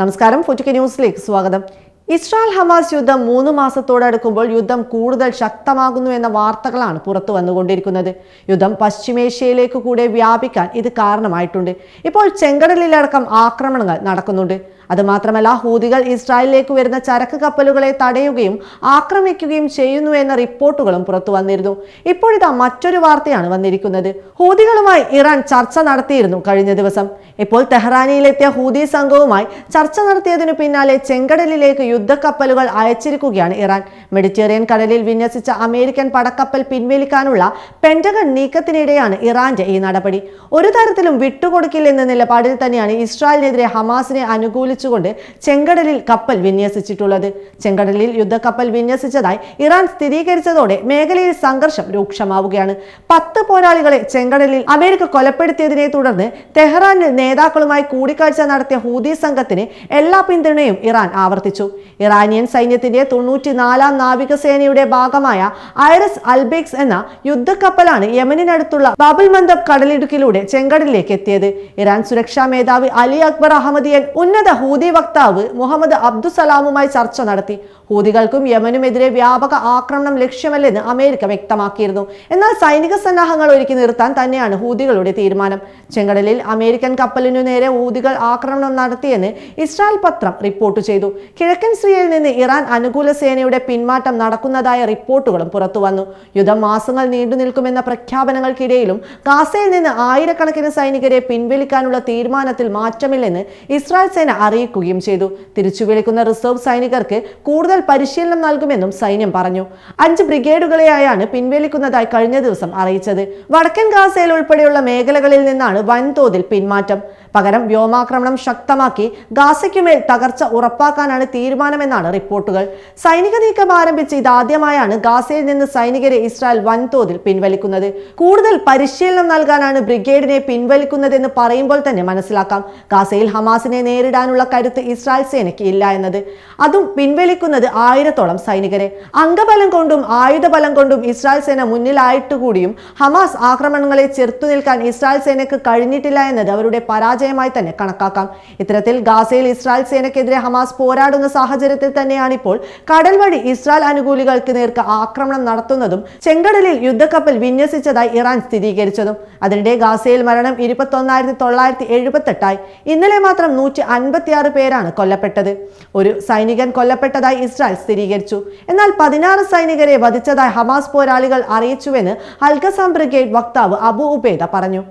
നമസ്കാരം ഫുറ്റിക്ക് ന്യൂസിലേക്ക് സ്വാഗതം. ഇസ്രായേൽ ഹമാസ് യുദ്ധം മൂന്ന് മാസത്തോടടുക്കുമ്പോൾ യുദ്ധം കൂടുതൽ ശക്തമാകുന്നു എന്ന വാർത്തകളാണ് പുറത്തു വന്നുകൊണ്ടിരിക്കുന്നത്. യുദ്ധം പശ്ചിമേഷ്യയിലേക്ക് കൂടെ വ്യാപിക്കാൻ ഇത് കാരണമായിട്ടുണ്ട്. ഇപ്പോൾ ചെങ്കടലിലടക്കം ആക്രമണങ്ങൾ നടക്കുന്നുണ്ട്. അതുമാത്രമല്ല ഹൂതികൾ ഇസ്രായേലിലേക്ക് വരുന്ന ചരക്ക് കപ്പലുകളെ തടയുകയും ആക്രമിക്കുകയും ചെയ്യുന്നു എന്ന റിപ്പോർട്ടുകളും പുറത്തു വന്നിരുന്നു. ഇപ്പോഴിതാ മറ്റൊരു വാർത്തയാണ് വന്നിരിക്കുന്നത്. ഹൂതികളുമായി ഇറാൻ ചർച്ച നടത്തിയിരുന്നു കഴിഞ്ഞ ദിവസം. ഇപ്പോൾ തെഹ്റാനിയിലെത്തിയ ഹൂതി സംഘവുമായി ചർച്ച നടത്തിയതിനു പിന്നാലെ ചെങ്കടലിലേക്ക് യുദ്ധക്കപ്പലുകൾ അയച്ചിരിക്കുകയാണ് ഇറാൻ. മെഡിറ്ററേനിയൻ കടലിൽ വിന്യസിച്ച അമേരിക്കൻ പടക്കപ്പൽ പിൻവലിക്കാനുള്ള പെന്റഗൺ നീക്കത്തിനിടെയാണ് ഇറാന്റെ ഈ നടപടി. ഒരു തരത്തിലും വിട്ടുകൊടുക്കില്ലെന്ന നിലപാടിൽ തന്നെയാണ് ഇസ്രായേലിനെതിരെ ഹമാസിനെ അനുകൂലിച്ചുകൊണ്ട് ചെങ്കടലിൽ കപ്പൽ വിന്യസിച്ചിട്ടുള്ളത്. ചെങ്കടലിൽ യുദ്ധക്കപ്പൽ വിന്യസിച്ചതായി ഇറാൻ സ്ഥിരീകരിച്ചതോടെ മേഖലയിൽ സംഘർഷം രൂക്ഷമാവുകയാണ്. പത്ത് പോരാളികളെ ചെങ്കടലിൽ അമേരിക്ക കൊലപ്പെടുത്തിയതിനെ തുടർന്ന് തെഹ്റാനിൽ നേതാക്കളുമായി കൂടിക്കാഴ്ച നടത്തിയ ഹൂതി സംഘത്തിന് എല്ലാ പിന്തുണയും ഇറാൻ ആവർത്തിച്ചു. ഇറാനിയൻ സൈന്യത്തിന്റെ തൊണ്ണൂറ്റിനാലാം നാവികസേനയുടെ ഭാഗമായ ഐറസ് അൽബെക്സ് എന്ന യുദ്ധക്കപ്പലാണ് യമനിനടുത്തുള്ള ബാബുൽ മന്ദബ് കടലിടുക്കിലൂടെ ചെങ്കടലിലേക്ക് എത്തിയത്. ഇറാൻ സുരക്ഷാ മേധാവി അലി അക്ബർ അഹമ്മദിയൻ ഉന്നത ഹൂതി വക്താവ് മുഹമ്മദ് അബ്ദുസലാമുമായി ചർച്ച നടത്തി. ഹൂതികൾക്കും യമനുമെതിരെ വ്യാപക ആക്രമണം ലക്ഷ്യമല്ലെന്ന് അമേരിക്ക വ്യക്തമാക്കിയിരുന്നു. എന്നാൽ സൈനിക സന്നാഹങ്ങൾ ഒരുക്കി നിർത്താൻ തന്നെയാണ് ഹൂതികളുടെ തീരുമാനം. ചെങ്കടലിൽ അമേരിക്കൻ കപ്പലിനു നേരെ ഹൂതികൾ ആക്രമണം നടത്തിയെന്ന് ഇസ്രായേൽ പത്രം റിപ്പോർട്ട് ചെയ്തു. കിഴക്കൻ സിറിയയിൽ നിന്ന് ഇറാൻ അനുകൂല സേനയുടെ പിന്മാറ്റം നടക്കുന്നതായ റിപ്പോർട്ടുകളും പുറത്തുവന്നു യുദ്ധം മാസങ്ങൾ നീണ്ടു നിൽക്കുമെന്ന പ്രഖ്യാപനങ്ങൾക്കിടയിലും ഗാസയിൽ നിന്ന് ആയിരക്കണക്കിന് സൈനികരെ പിൻവലിക്കാനുള്ള തീരുമാനത്തിൽ മാറ്റമില്ലെന്ന് ഇസ്രായേൽ സേന അറിയിക്കുകയും ചെയ്തു. തിരിച്ചു വിളിക്കുന്ന റിസർവ് സൈനികർക്ക് കൂടുതൽ പരിശീലനം നൽകുമെന്നും സൈന്യം പറഞ്ഞു. അഞ്ച് ബ്രിഗേഡുകളെയായാണ് പിൻവലിക്കുന്നതായി കഴിഞ്ഞ ദിവസം അറിയിച്ചത്. വടക്കൻ ഗാസയിൽ ഉൾപ്പെടെയുള്ള മേഖലകളിൽ നിന്നാണ് വൻതോതിൽ പിന്മാറ്റം. പകരം വ്യോമാക്രമണം ശക്തമാക്കി ഗാസയ്ക്കുമേൽ തകർച്ച ഉറപ്പാക്കാനാണ് തീരുമാനമെന്നാണ് റിപ്പോർട്ടുകൾ. സൈനിക നീക്കം ആരംഭിച്ച് ഇതാദ്യമായാണ് ഗാസയിൽ നിന്ന് സൈനികരെ ഇസ്രായേൽ വൻതോതിൽ പിൻവലിക്കുന്നത്. കൂടുതൽ പരിശീലനം നൽകാനാണ് ബ്രിഗേഡിനെ പിൻവലിക്കുന്നതെന്ന് പറയുമ്പോൾ തന്നെ മനസ്സിലാക്കാം. ഗാസയിൽ ഹമാസിനെ നേരിടാനുള്ള കരുത്ത് ഇസ്രായേൽ സേനയ്ക്ക് ഇല്ല എന്നത്. അതും പിൻവലിക്കുന്നത് ആയിരത്തോളം സൈനികരെ. അംഗബലം കൊണ്ടും ആയുധബലം കൊണ്ടും ഇസ്രായേൽ സേന മുന്നിലായിട്ട് കൂടിയും ഹമാസ് ആക്രമണങ്ങളെ ചെറുത്തു നിൽക്കാൻ ഇസ്രായേൽ സേനയ്ക്ക് കഴിഞ്ഞിട്ടില്ല എന്നത് അവരുടെ പരാജയമായി തന്നെ കണക്കാക്കാം. ഇത്തരത്തിൽ ഗാസയിൽ ഇസ്രായേൽ സേനയ്ക്കെതിരെ ഹമാസ് പോരാടുന്ന സാഹചര്യത്തിൽ തന്നെയാണ് ഇപ്പോൾ കടൽ വഴി ഇസ്രായേൽ അനുകൂലികൾക്ക് നേർക്ക് ആക്രമണം നടത്തുന്നതും ചെങ്കടലിൽ യുദ്ധക്കപ്പൽ വിന്യസിച്ചതായി ഇറാൻ സ്ഥിരീകരിച്ചതും. അതിനിടെ ഗാസയിൽ മരണം ഇരുപത്തൊന്നായിരത്തി തൊള്ളായിരത്തി എഴുപത്തെട്ടായി ഇന്നലെ മാത്രം നൂറ്റി അൻപത്തിയാറ് പേരാണ് കൊല്ലപ്പെട്ടത്. ഒരു സൈനികൻ കൊല്ലപ്പെട്ടതായി ഇസ്രായേൽ സ്ഥിരീകരിച്ചു. എന്നാൽ പതിനാറ് സൈനികരെ വധിച്ചതായി ഹമാസ് പോരാളികൾ അറിയിച്ചുവെന്ന് ഹൽക്കസാം ബ്രിഗേഡ് വക്താവ് അബു ഉബേദ പറഞ്ഞു.